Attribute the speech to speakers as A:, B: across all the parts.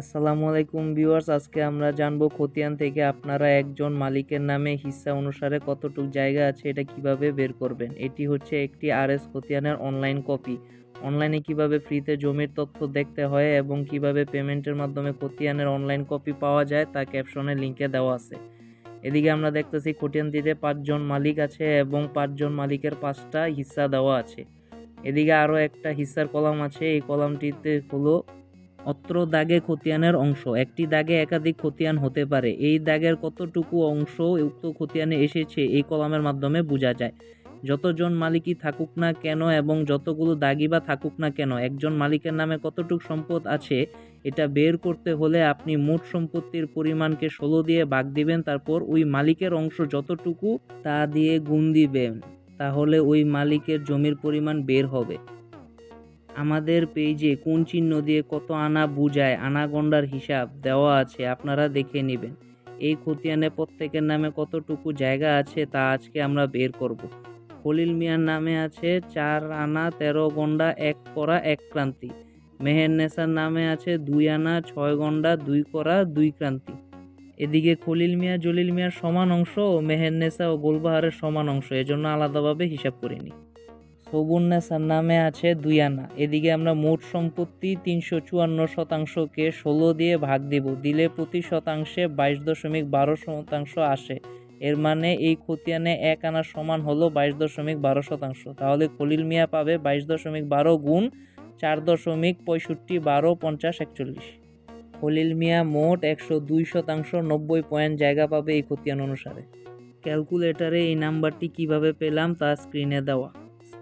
A: আসসালামু আলাইকুম ভিউয়ার্স, আজকে আমরা জানব খতিয়ান থেকে আপনারা একজন মালিকের নামে হিস্সা অনুসারে কতটুক জায়গা আছে, এটা কীভাবে বের করবেন। এটি হচ্ছে একটি আরএস খতিয়ানের অনলাইন কপি অনলাইনে কীভাবে ফ্রিতে জমির তথ্য দেখতে হয় এবং কীভাবে পেমেন্টের মাধ্যমে খতিয়ানের অনলাইন কপি পাওয়া যায়, তা ক্যাপশনের লিঙ্কে দেওয়া আছে। এদিকে আমরা দেখতেছি খতিয়ানটিতে পাঁচজন মালিক আছে এবং পাঁচজন মালিকের পাঁচটা হিস্সা দেওয়া আছে। এদিকে আরও একটা হিস্সার কলাম আছে, এই কলামটিতে হলো অত্র দাগে খতিয়ানের অংশ, একটি দাগে একাধিক খতিয়ান হতে পারে। এই দাগের কতটুকু অংশ উক্ত খতিয়ানে এসেছে এই কলামের মাধ্যমে বোঝা যায়। যতজন মালিকই থাকুক না কেন এবং যতগুলো দাগি বা থাকুক না কেন, একজন মালিকের নামে কতটুক সম্পদ আছে, এটা বের করতে হলে আপনি মোট সম্পত্তির পরিমাণকে ষোলো দিয়ে ভাগ দিবেন, তারপর ওই মালিকের অংশ যতটুকু তা দিয়ে গুণ দিবেন, তাহলে ওই মালিকের জমির পরিমাণ বের হবে। আমাদের পেজে কোন চিহ্ন দিয়ে কত আনা বুঝায় আনা গন্ডার হিসাব দেওয়া আছে আপনারা দেখে নেবেন। এই খতিয়ানে প্রত্যেকের নামে কতটুকু জায়গা আছে তা আজকে আমরা বের করব। খলিল মিয়ার নামে আছে চার আনা, তেরো গন্ডা, এক করা, এক ক্রান্তি। মেহেরনেসার নামে আছে দুই আনা, ছয় গন্ডা, দুই করা, দুই ক্রান্তি। এদিকে খলিল মিয়া, জলিল মিয়ার সমান অংশ ও মেহেরনেসা ও গোলবাহারের সমান অংশ, এজন্য আলাদাভাবে হিসাব করিনি সবুন্নেসার নামে আছে দুই আনা। এদিকে আমরা মোট সম্পত্তি তিনশো চুয়ান্ন শতাংশকে ষোলো দিয়ে ভাগ দেব। দিলে প্রতি শতাংশে বাইশ দশমিক বারো শতাংশ আসে। এর মানে এই খতিয়ানে এক আনা সমান হলো বাইশ দশমিক বারো শতাংশ। তাহলে খলিল মিয়া পাবে বাইশ দশমিক বারো গুণ চার দশমিক পঁয়ষট্টি বারো পঞ্চাশ একচল্লিশ। খলিল মিয়া মোট একশো দুই শতাংশ নব্বই পয়েন্ট জায়গা পাবে এই খতিয়ান অনুসারে। ক্যালকুলেটরে এই নাম্বারটি কীভাবে পেলাম তা স্ক্রিনে দেওয়া।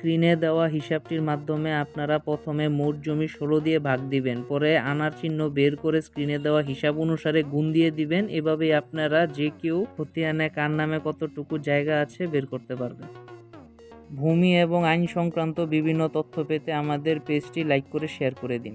A: স্ক্রিনে দেওয়া হিসাবটির মাধ্যমে আপনারা প্রথমে মোট জমি ষোলো দিয়ে ভাগ দিবেন, পরে আনার চিহ্ন বের করে স্ক্রিনে দেওয়া হিসাব অনুসারে গুণ দিয়ে দিবেন এভাবে আপনারা যে কেউ খতিয়ানে কার নামে কতটুকু জায়গা আছে বের করতে পারবেন। ভূমি এবং আইন সংক্রান্ত বিভিন্ন তথ্য পেতে আমাদের পেজটি লাইক করে শেয়ার করে দিন।